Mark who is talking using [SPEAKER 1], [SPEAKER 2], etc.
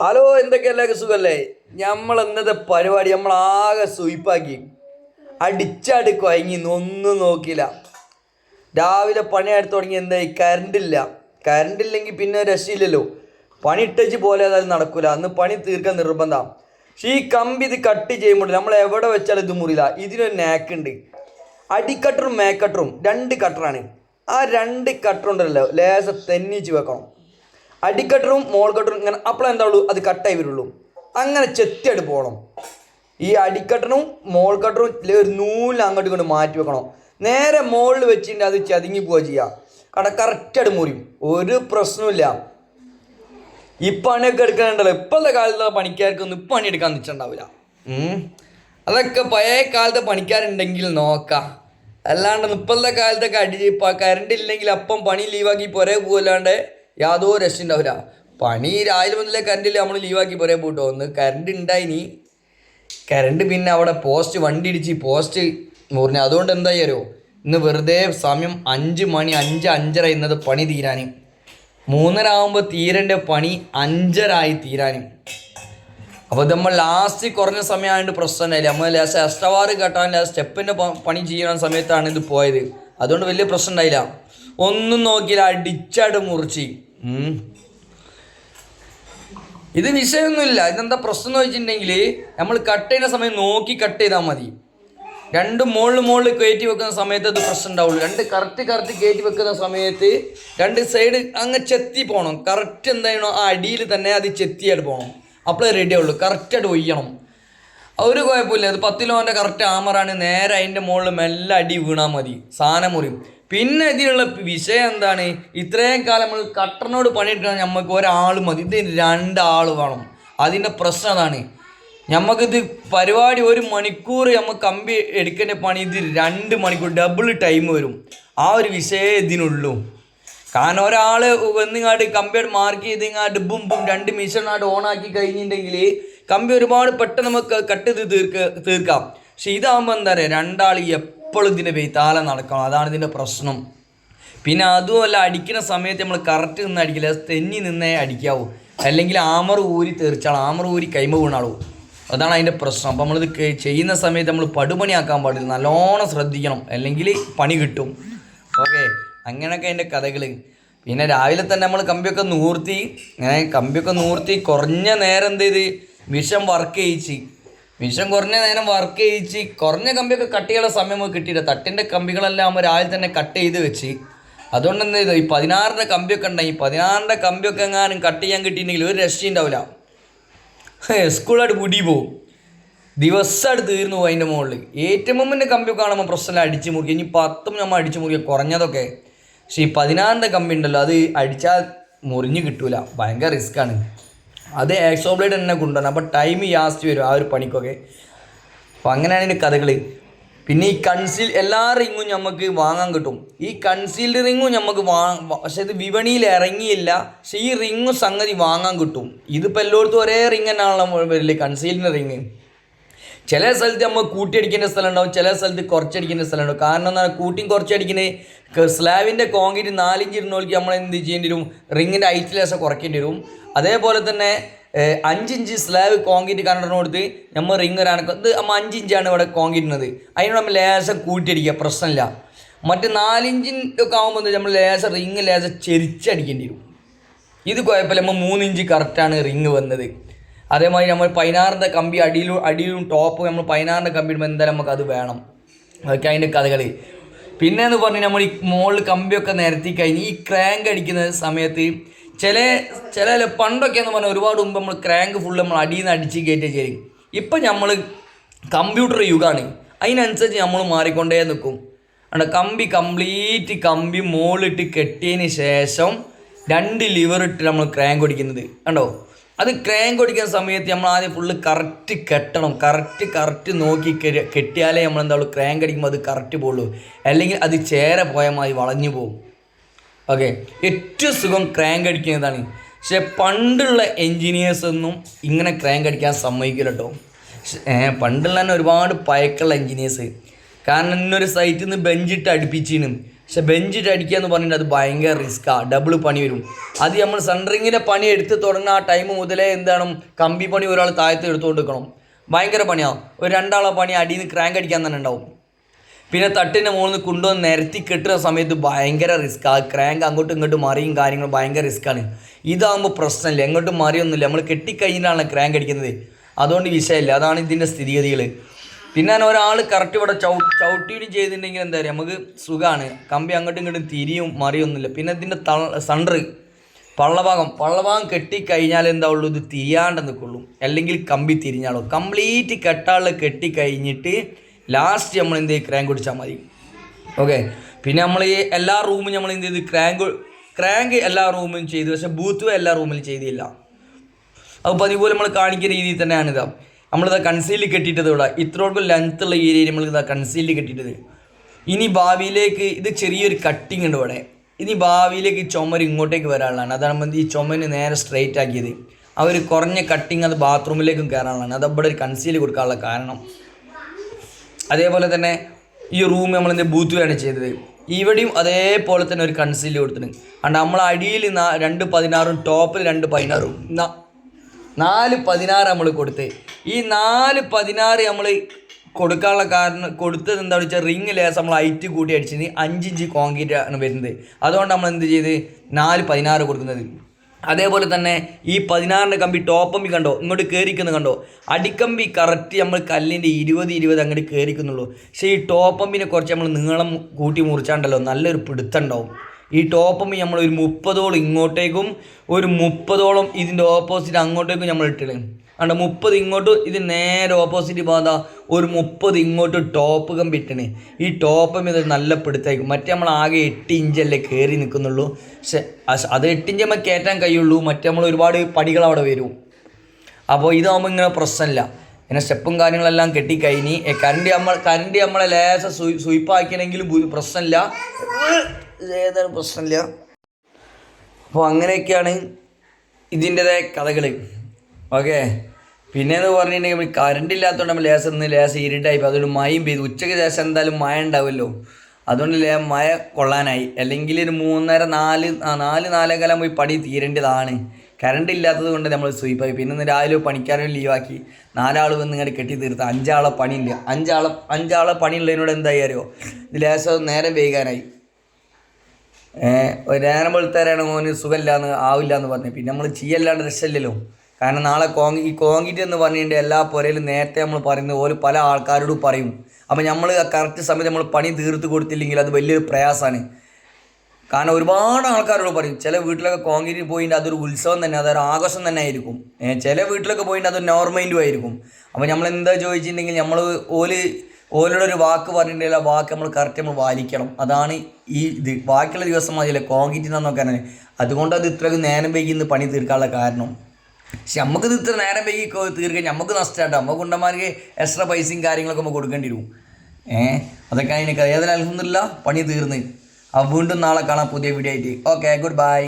[SPEAKER 1] Hello എന്തൊക്കെ? സുഖല്ലേ? നമ്മൾ ഇന്നത്തെ പരിപാടി നമ്മൾ ആകെ സുയിപ്പാക്കി അടിച്ചാടി കുഴങ്ങി ഒന്നും നോക്കില്ല രാവിലെ പണിയെടുത്ത് തുടങ്ങി എന്തായി കറണ്ട് ഇല്ലെങ്കിൽ പിന്നെ രക്ഷയില്ലല്ലോ. പണി ഇട്ടച്ച് പോലെ അതായത് നടക്കൂല. അന്ന് പണി തീർക്കാൻ നിർബന്ധം. പക്ഷേ ഈ കമ്പി ഇത് കട്ട് ചെയ്യുമ്പോൾ നമ്മൾ എവിടെ വെച്ചാലും ഇത് മുറിയില്ല. ഇതിനൊരു നാക്കുണ്ട് അടിക്കട്ടറും മേക്കട്ടറും രണ്ട് കട്ടറാണ് ആ രണ്ട് കട്ടറുണ്ടല്ലോ ലേസ തെന്നിച്ച് വെക്കണം. അടിക്കട്ടറും മോൾ കട്ടറും ഇങ്ങനെ അപ്പോഴെന്താ ഉള്ളൂ? അത് കട്ടായി വരുള്ളൂ. അങ്ങനെ ചെത്തിയായിട്ട് പോകണം ഈ അടിക്കട്ടറും മോൾ കട്ടറും ഒരു നൂലിൽ അങ്ങോട്ട് ഇങ്ങോട്ട് മാറ്റി വെക്കണം. നേരെ മുകളിൽ വെച്ചിട്ട് അത് ചതുങ്ങി പോവുക ചെയ്യുക കട കറക്റ്റായിട്ട് മുറിയും. ഒരു പ്രശ്നമില്ല ഈ പണിയൊക്കെ എടുക്കാനുണ്ടല്ലോ ഇപ്പോഴത്തെ കാലത്തുള്ള പണിക്കാർക്കൊന്നും പണി എടുക്കാൻ നിൽച്ചിട്ടുണ്ടാവില്ല അതൊക്കെ പഴയ കാലത്തെ പണിക്കാരുണ്ടെങ്കിൽ നോക്കാം. അല്ലാണ്ട് ഇപ്പോഴത്തെ കാലത്തൊക്കെ അടി കറണ്ട് ഇല്ലെങ്കിൽ അപ്പം പണി ലീവാക്കി പുരേ പോകല്ലാണ്ട് യാതൊരു രക്ഷ ഉണ്ടാവില്ല പണി രാവിലെ മുതലേ കറണ്ടില്ല നമ്മൾ ലീവാക്കി പോരേ പോട്ടോ. ഒന്ന് കറണ്ട് ഉണ്ടായിനി കറണ്ട് പിന്നെ അവിടെ പോസ്റ്റ് വണ്ടി ഇടിച്ച് പോസ്റ്റ് മുറിഞ്ഞു. അതുകൊണ്ട് എന്തായാലോ ഇന്ന് വെറുതെ സമയം അഞ്ച് മണി അഞ്ച് അഞ്ചര ഇന്നത് പണി തീരാൻ മൂന്നര ആകുമ്പോൾ തീരേണ്ട പണി അഞ്ചരായി തീരാനും. അപ്പോൾ നമ്മൾ ലാസ്റ്റ് കുറഞ്ഞ സമയമായിട്ട് പ്രശ്നമില്ല നമ്മൾ ലാസ്റ്റ് എക്സ്ട്രാവാറ് കെട്ടാൻ സ്റ്റെപ്പിന്റെ പണി ചെയ്യുന്ന സമയത്താണ് ഇത് പോയത്. അതുകൊണ്ട് വലിയ പ്രശ്നം ഉണ്ടായില്ല ഒന്നും നോക്കിയില്ല അടിച്ചായിട്ട് മുറിച്ച്. ഇത് വിഷയമൊന്നുമില്ല. ഇതെന്താ പ്രശ്നം എന്ന് വെച്ചിട്ടുണ്ടെങ്കിൽ നമ്മൾ കട്ട് ചെയ്യുന്ന സമയം നോക്കി കട്ട് ചെയ്താൽ മതി. രണ്ട് മുകളിൽ മുകളിൽ കയറ്റി വെക്കുന്ന സമയത്ത് അത് പ്രശ്നം ഉണ്ടാവുള്ളൂ. രണ്ട് കറക്റ്റ് കറക്റ്റ് കയറ്റി വെക്കുന്ന സമയത്ത് രണ്ട് സൈഡ് അങ്ങ് ചെത്തി പോകണം കറക്റ്റ് എന്താണോ ആ അടിയിൽ തന്നെ അത് ചെത്തിയായിട്ട് പോകണം അപ്പോഴേ റെഡി ആവുള്ളൂ. കറക്റ്റായിട്ട് ഒയ്യണം ഒരു കുഴപ്പമില്ല. അത് പത്ത് കിലോന്റെ കറക്റ്റ് ആമറാണ് നേരെ അതിന്റെ മുകളിൽ മെല്ലെ അടി വീണാൽ മതി. സാധനം മുറിയും. പിന്നെ ഇതിനുള്ള വിഷയം എന്താണ്? ഇത്രയും കാലം നമ്മൾ കട്ടറിനോട് പണിയെടുക്കണം നമുക്ക് ഒരാൾ മതി. ഇത് രണ്ടാൾ വേണം. അതിന്റെ പ്രശ്നം അതാണ്. നമുക്കിത് പരിപാടി ഒരു മണിക്കൂർ നമുക്ക് കമ്പി എടുക്കേണ്ട പണി ഇത് രണ്ട് മണിക്കൂർ ഡബിൾ ടൈം വരും. ആ ഒരു വിഷയം ഇതിനുള്ളൂ. കാരണം ഒരാൾ വന്നിങ്ങാട്ട് കമ്പിയുടെ മാർക്ക് ചെയ്തിങ്ങാട്ട് ബും ബും രണ്ട് മിഷനായിട്ട് ഓണാക്കി കഴിഞ്ഞിട്ടുണ്ടെങ്കിൽ കമ്പി ഒരുപാട് പെട്ടെന്ന് നമുക്ക് കട്ട് ചെയ്ത് തീർക്ക തീർക്കാം. പക്ഷെ ഇതാകുമ്പോൾ എന്താ പറയുക രണ്ടാൾ എപ്പോഴും ഇതിന്റെ വെയ്ത്താലം നടക്കണം. അതാണ് ഇതിന്റെ പ്രശ്നം. പിന്നെ അതുമല്ല അടിക്കുന്ന സമയത്ത് നമ്മൾ കറക്റ്റ് നിന്ന് അടിക്കില്ല. തെന്നി നിന്നേ അടിക്കാവൂ. അല്ലെങ്കിൽ ആമർ ഊരി തെറിച്ചാളും. ആമർ ഊരി കൈമ വീണാളൂ. അതാണ് അതിന്റെ പ്രശ്നം. അപ്പോൾ നമ്മളിത് ചെയ്യുന്ന സമയത്ത് നമ്മൾ പടുപണിയാക്കാൻ പാടില്ല. നല്ലോണം ശ്രദ്ധിക്കണം. അല്ലെങ്കിൽ പണി കിട്ടും. ഓക്കെ. അങ്ങനെയൊക്കെ അതിന്റെ കഥകൾ പിന്നെ രാവിലെ തന്നെ നമ്മൾ കമ്പിയൊക്കെ നൂർത്തി ഇങ്ങനെ കമ്പിയൊക്കെ നൂർത്തി കുറഞ്ഞ നേരം എന്ത് ചെയ്ത്? മിഷൻ വർക്ക് ചെയ്യിച്ച്. വിഷം കുറഞ്ഞ നേരം വർക്ക് ചെയ്യിച്ച്. കുറഞ്ഞ കമ്പിയൊക്കെ കട്ട് ചെയ്യാനുള്ള സമയം കിട്ടിയിട്ട് തട്ടിന്റെ കമ്പികളെല്ലാം ആകുമ്പോൾ രാവിലെ തന്നെ കട്ട് ചെയ്ത് വെച്ച്. അതുകൊണ്ട് എന്ത് ചെയ്തു? ഈ പതിനാറിന്റെ കമ്പിയൊക്കെ ഉണ്ടായി. പതിനാറിന്റെ കമ്പിയൊക്കെ എങ്ങാനും കട്ട് ചെയ്യാൻ കിട്ടിയിട്ടുണ്ടെങ്കിൽ ഒരു രക്ഷ ഉണ്ടാവില്ല. സ്കൂളായിട്ട് മുടി പോവും. ദിവസമായിട്ട് തീർന്നു പോകും അതിന്റെ മുകളിൽ ഏറ്റവും മുമ്പിന്റെ കമ്പിയൊക്കെ കാണുമ്പോൾ പ്രശ്നമില്ല. അടിച്ച് മുറിക്കുക ഇനി പത്തും നമ്മൾ അടിച്ച് മുറിക്കുക കുറഞ്ഞതൊക്കെ. പക്ഷേ ഈ പതിനാറിന്റെ കമ്പി ഉണ്ടല്ലോ അത് അടിച്ചാൽ മുറിഞ്ഞ് കിട്ടൂല. ഭയങ്കര റിസ്ക്കാണ് അത് എക്സോ ബ്ലേഡ് തന്നെ കൊണ്ടുവരണം. അപ്പോൾ ടൈം ജാസ്തി വരും ആ ഒരു പണിക്കൊക്കെ. അപ്പോൾ അങ്ങനെയാണ് ഇതിന്റെ കഥകൾ പിന്നെ ഈ കൺസീൽ എല്ലാ റിങ്ങും നമുക്ക് വാങ്ങാൻ കിട്ടും. ഈ കൺസീൽഡ് റിങ്ങും നമുക്ക് വാ വ- പക്ഷെ ഇത് വിപണിയിൽ ഇറങ്ങിയില്ല. പക്ഷേ ഈ റിങ്ങും സംഗതി വാങ്ങാൻ കിട്ടും. ഇതിപ്പോൾ എല്ലായിടത്തും ഒരേ റിങ് തന്നെയാണല്ലോ വരില്ലേ കൺസീൽഡിന്റെ റിങ് ചില സ്ഥലത്ത് നമ്മൾ കൂട്ടിയടിക്കേണ്ട സ്ഥലം ഉണ്ടാവും ചില സ്ഥലത്ത് കുറച്ചടിക്കേണ്ട സ്ഥലം ഉണ്ടാവും കാരണം എന്താണ് കൂട്ടിയും കുറച്ചടിക്കുന്നത് സ്ലാബിന്റെ കോൺക്രീറ്റ് നാലിഞ്ച് ഇരുന്നോളിക്ക് നമ്മൾ എന്ത് ചെയ്യേണ്ടി വരും? റിങ്ങിന്റെ ഹൈറ്റ് ലേശം കുറയ്ക്കേണ്ടി വരും. അതേപോലെ തന്നെ അഞ്ചിഞ്ച് സ്ലാബ് കോൺക്രീറ്റ് കണ്ടിട്ട് കൊടുത്ത് നമ്മൾ റിങ് ഒരാണ് ഇത് നമ്മൾ അഞ്ചിഞ്ചാണ് ഇവിടെ കോൺക്രീറ്റ് ഉള്ളത് അതിനോട് നമ്മൾ ലേശം കൂട്ടിയടിക്കുക പ്രശ്നമില്ല. മറ്റ് നാലിഞ്ചിന്റെ ഒക്കെ ആകുമ്പോൾ നമ്മൾ ലേശം റിങ് ലേശം ചെരിച്ചടിക്കേണ്ടി വരും. ഇത് കുഴപ്പമില്ല നമ്മൾ മൂന്നിഞ്ച് കറക്റ്റാണ് റിങ് വന്നത്. അതേമാതിരി നമ്മൾ പതിനാറിന്റെ കമ്പി അടിയിലും അടിയിലും ടോപ്പ് നമ്മൾ പതിനാറിന്റെ കമ്പി ഇടുമ്പോൾ എന്തായാലും നമുക്ക് അത് വേണം. അതൊക്കെ അതിന്റെ കഥകൾ പിന്നെ എന്ന് പറഞ്ഞാൽ നമ്മൾ ഈ മുകളിൽ കമ്പിയൊക്കെ നിരത്തി കഴിഞ്ഞ് ഈ ക്രാങ്ക് അടിക്കുന്ന സമയത്ത് ചില ചില പണ്ടൊക്കെ എന്ന് പറഞ്ഞാൽ ഒരുപാട് മുമ്പ് നമ്മൾ ക്രാങ്ക് ഫുള്ള് നമ്മൾ അടിയിൽ നിന്ന് അടിച്ച് കയറ്റി ചെയ്യും ഇപ്പം നമ്മൾ കമ്പ്യൂട്ടർ യുഗമാണ് അതിനനുസരിച്ച് നമ്മൾ മാറിക്കൊണ്ടേ നിൽക്കും അവിടെ കമ്പി കംപ്ലീറ്റ് കമ്പി മുകളിലിട്ട് കെട്ടിയതിന് ശേഷം രണ്ട് ലിവർ ഇട്ട് നമ്മൾ ക്രാങ്ക് ഓടിക്കുന്നത് കണ്ടോ? അത് ക്രാങ്ക് ഓടിക്കുന്ന സമയത്ത് നമ്മൾ ആദ്യം ഫുള്ള് കറക്റ്റ് കെട്ടണം. കറക്റ്റ് കറക്റ്റ് നോക്കി കെട്ടിയാലേ നമ്മൾ എന്താ ക്രാങ്ക് അടിക്കുമ്പോൾ അത് കറക്റ്റ് പോകുള്ളൂ അല്ലെങ്കിൽ അത് ചേര പോയമായി വളഞ്ഞു പോകും ഓക്കെ ഏറ്റവും സുഖം ക്രാങ്ക് അടിക്കുന്നതാണ് പക്ഷേ പണ്ടുള്ള എൻജിനീയേഴ്സൊന്നും ഇങ്ങനെ ക്രാങ്ക് അടിക്കാൻ സമ്മതിക്കില്ല കേട്ടോ പണ്ടുള്ള തന്നെ ഒരുപാട് പയക്കുള്ള എൻജിനീയേഴ്സ് കാരണം ഇന്നൊരു സൈറ്റിൽ നിന്ന് ബെഞ്ചിട്ട് അടുപ്പിച്ചിനും. പക്ഷെ ബെഞ്ചിട്ട് അടിക്കുക എന്ന് പറഞ്ഞിട്ട് അത് ഭയങ്കര റിസ്ക്കാണ് ഡബിൾ പണി വരും. അത് നമ്മൾ സെൻട്രിങ്ങിന്റെ പണി എടുത്ത് തുടങ്ങുന്ന ആ ടൈം മുതലേ എന്താണ് കമ്പി പണി ഒരാൾ താഴത്ത് എടുത്തുകൊണ്ട് നിൽക്കണം ഭയങ്കര പണിയാവും ഒരു രണ്ടാളെ പണി അടിയിൽ നിന്ന് ക്രാങ്ക് അടിക്കാൻ തന്നെ ഉണ്ടാവും. പിന്നെ തട്ടിന്റെ മുകളിൽ നിന്ന് കൊണ്ടുവന്ന് നിരത്തി കെട്ടുന്ന സമയത്ത് ഭയങ്കര റിസ്ക് ആ ക്രാങ്ക് അങ്ങോട്ടും ഇങ്ങോട്ടും മറിയും കാര്യങ്ങളും ഭയങ്കര റിസ്ക്കാണ്. ഇതാകുമ്പോൾ പ്രശ്നമില്ല. എങ്ങോട്ടും മറിയൊന്നുമില്ല. നമ്മൾ കെട്ടിക്കഴിഞ്ഞാണ് ക്രാങ്ക് അടിക്കുന്നത്. അതുകൊണ്ട് വിഷയമില്ല. അതാണ് ഇതിന്റെ സ്ഥിതിഗതികൾ പിന്നെ ഒരാൾ കറക്റ്റ് ഇവിടെ ചൗ ചവിട്ടിയിട്ട് ചെയ്തിട്ടുണ്ടെങ്കിൽ എന്താ പറയുക നമുക്ക് സുഖമാണ് കമ്പി അങ്ങോട്ടും ഇങ്ങോട്ടും തിരിയും മറിയൊന്നുമില്ല. പിന്നെ ഇതിന്റെ ത സണ്ടർ പള്ളഭാഗം പള്ളഭാഗം കെട്ടിക്കഴിഞ്ഞാൽ എന്താ ഉള്ളൂ ഇത് തിരിയാണ്ട് നിൽക്കുള്ളൂ. അല്ലെങ്കിൽ കമ്പി തിരിഞ്ഞാളോ കംപ്ലീറ്റ് കെട്ടാളിൽ കെട്ടിക്കഴിഞ്ഞിട്ട് ലാസ്റ്റ് നമ്മൾ എന്ത് ചെയ്യും? ക്രാങ്ക് കുടിച്ചാൽ മതി. ഓക്കെ പിന്നെ നമ്മൾ ഈ എല്ലാ റൂമും നമ്മൾ എന്ത് ചെയ്ത്? ക്രാങ്ക് ക്രാങ്ക് എല്ലാ റൂമിലും ചെയ്തു. പക്ഷേ ബൂത്ത് എല്ലാ റൂമിലും ചെയ്തില്ല. അപ്പോൾ പതിപോലെ നമ്മൾ കാണിക്കുന്ന രീതിയിൽ തന്നെയാണിത് നമ്മളിത് കൺസീലിൽ കെട്ടിയിട്ടത് ഇവിടെ. ഇത്രയോടൊക്കെ ലെങ്ത് ഉള്ള ഏരിയയിൽ ഇതാ കൺസീലിൽ കെട്ടിയിട്ടത്. ഇനി ഭാവിയിലേക്ക് ഇത് ചെറിയൊരു കട്ടിങ് ഉണ്ട് ഇവിടെ. ഇനി ഭാവിയിലേക്ക് ഈ ചുമര് ഇങ്ങോട്ടേക്ക് വരാനുള്ളതാണ്. അതാണ് നമ്മൾ ഈ ചുമന് നേരെ സ്ട്രെയിറ്റ് ആക്കിയത്. ആ ഒരു കുറഞ്ഞ കട്ടിങ് അത് ബാത്റൂമിലേക്കും കയറാനുള്ളതാണ്. അത് ഇവിടെ ഒരു കൺസീൽ കൊടുക്കാനുള്ള കാരണം. അതേപോലെ തന്നെ ഈ റൂം നമ്മൾ എന്ത് ബൂത്തുകയാണ് ചെയ്തത്. ഇവിടെയും അതേപോലെ തന്നെ ഒരു കൺസീൽ കൊടുത്തിട്ടുണ്ട്. കാരണം നമ്മൾ അടിയിൽ രണ്ട് പതിനാറും ടോപ്പിൽ രണ്ട് പതിനാറും നാല് പതിനാറ് നമ്മൾ കൊടുത്ത്. ഈ നാല് പതിനാറ് നമ്മൾ കൊടുക്കാനുള്ള കാരണം കൊടുത്തത് എന്താണെന്ന് വെച്ചാൽ റിങ് ലേസ് നമ്മൾ ഹൈറ്റ് കൂട്ടി അടിച്ചത് അഞ്ചിഞ്ച് കോൺക്രീറ്റ് ആണ് വരുന്നത്. അതുകൊണ്ട് നമ്മൾ എന്ത് ചെയ്ത്? നാല് പതിനാറ് കൊടുക്കുന്നത്. അതേപോലെ തന്നെ ഈ പതിനാറിന്റെ കമ്പി ടോപ്പമ്പി കണ്ടോ? ഇങ്ങോട്ട് കയറിക്കുന്നത് കണ്ടോ? അടിക്കമ്പി കറക്റ്റ് നമ്മൾ കല്ലിന്റെ ഇരുപത് ഇരുപത് അങ്ങോട്ട് കയറിക്കുന്നുള്ളൂ പക്ഷേ ഈ ടോപ്പമ്പിനെ കുറച്ച് നമ്മൾ നീളം കൂട്ടി മുറിച്ചാണ്ടല്ലോ നല്ലൊരു പിടുത്തുണ്ടാവും ഈ ടോപ്പമ്പി നമ്മൾ ഒരു മുപ്പതോളം ഇങ്ങോട്ടേക്കും ഒരു മുപ്പതോളം ഇതിന്റെ ഓപ്പോസിറ്റ് അങ്ങോട്ടേക്കും നമ്മൾ ഇട്ടിട്ട് അണ്ട മുപ്പത് ഇങ്ങോട്ട് ഇത് നേരെ ഓപ്പോസിറ്റ് പാത. ഒരു മുപ്പത് ഇങ്ങോട്ട് ടോപ്പ് കമ്പി ഇട്ടണ് ഈ ടോപ്പ് ഇത് നല്ല പിടുത്തായിരിക്കും. മറ്റേ നമ്മൾ ആകെ എട്ട് ഇഞ്ചല്ലേ കയറി നിൽക്കുന്നുള്ളൂ. പക്ഷെ അത് എട്ട് ഇഞ്ച് നമുക്ക് കയറ്റാൻ കഴിയുള്ളൂ. മറ്റേ നമ്മൾ ഒരുപാട് പടികൾ അവിടെ വരും. അപ്പോൾ ഇതാകുമ്പോൾ ഇങ്ങനെ പ്രശ്നമില്ല. പിന്നെ സ്റ്റെപ്പും കാര്യങ്ങളെല്ലാം കെട്ടിക്കഴിഞ്ഞ് കറണ്ട് നമ്മൾ കറണ്ട് നമ്മളെ ലേശം സ്വീ സുയിപ്പാക്കണമെങ്കിലും പ്രശ്നമില്ല. ഏതാണ് പ്രശ്നമില്ല. അപ്പോൾ അങ്ങനെയൊക്കെയാണ് ഇതിന്റെതായ കഥകൾ ഓക്കെ. പിന്നെയെന്ന് പറഞ്ഞിട്ടുണ്ടെങ്കിൽ കറണ്ട് ഇല്ലാത്തതുകൊണ്ട് നമ്മൾ ലേസം നിന്ന് ലേസം ഇരുട്ടായി. അതുകൊണ്ട് മഴയും പെയ്തു. ഉച്ചയ്ക്ക് ശേഷം എന്തായാലും മഴ ഉണ്ടാവുമല്ലോ. അതുകൊണ്ട് ലേ മഴ കൊള്ളാനായി. അല്ലെങ്കിൽ ഒരു മൂന്നര നാല് നാല് നാലേകാലം പോയി പണി തീരേണ്ടതാണ്. കറണ്ട് ഇല്ലാത്തത് കൊണ്ട് നമ്മൾ സ്വീപ്പായി പിന്നെ ഇന്ന് രാവിലെ പണിക്കാരോ ലീവാക്കി നാലാൾ വന്ന് ഇങ്ങനെ കെട്ടി തീർത്ത്. അഞ്ചാളെ പണിയില്ല. അഞ്ചാളെ അഞ്ചാളെ പണിയുള്ളതിനോട് എന്തായി അറിയോ? ലേശം നേരം വൈകാനായി. ഒരു നേരം വെളുത്തേരാണ് മോന് സുഖമില്ലാന്ന് ആവില്ല എന്ന് പറഞ്ഞു പിന്നെ നമ്മൾ ചെയ്യല്ലാണ്ട് രക്ഷമില്ലല്ലോ കാരണം നാളെ കോങ്കി ഈ കോങ്കിറ്റ് എന്ന് പറഞ്ഞിട്ട് എല്ലാ പുരയിലും നേരത്തെ നമ്മൾ പറയുന്നത് പോലെ പല ആൾക്കാരോടും പറയും. അപ്പം നമ്മൾ കറക്റ്റ് സമയത്ത് നമ്മൾ പണി തീർത്ത് കൊടുത്തില്ലെങ്കിൽ അത് വലിയൊരു പ്രയാസമാണ്. കാരണം ഒരുപാട് ആൾക്കാരോട് പറയും ചില വീട്ടിലൊക്കെ കോൺക്രീറ്റ് പോയിട്ട് അതൊരു ഉത്സവം തന്നെ അതൊരു ആഘോഷം തന്നെ ആയിരിക്കും. ചില വീട്ടിലൊക്കെ പോയിട്ട് അതൊരു നോർമൈൻഡും ആയിരിക്കും. അപ്പോൾ നമ്മൾ എന്താ ചോദിച്ചിട്ടുണ്ടെങ്കിൽ നമ്മൾ ഓൽ ഓലോട് ഒരു വാക്ക് പറഞ്ഞിട്ടുണ്ടെങ്കിൽ ആ വാക്ക് നമ്മൾ കറക്റ്റ് നമ്മൾ പാലിക്കണം. അതാണ് ഈ ഇത്. ബാക്കിയുള്ള ദിവസം മതിയല്ലേ കോൺക്രീറ്റ് എന്ന് നോക്കാൻ അതുകൊണ്ട് അത് ഇത്രയ്ക്ക് നേരം വൈകി പണി തീർക്കാനുള്ള കാരണം. പക്ഷെ നമുക്കിത് ഇത്ര നേരം വൈകി തീർക്കാൻ നമുക്ക് നഷ്ടമാട്ടോ നമുക്ക് കുണ്ടന്മാർക്ക് എക്സ്ട്രാ പൈസയും കാര്യങ്ങളൊക്കെ നമുക്ക് കൊടുക്കേണ്ടി വരും. ഏഹ് അതൊക്കെ അതിനൊക്കെ ഏതായാലും അലഹമില്ല പണി തീർന്ന്. അപ്പോൾ വീണ്ടും നാളെ കാണാം പുതിയ വീഡിയോ ആയിട്ട്. Okay good bye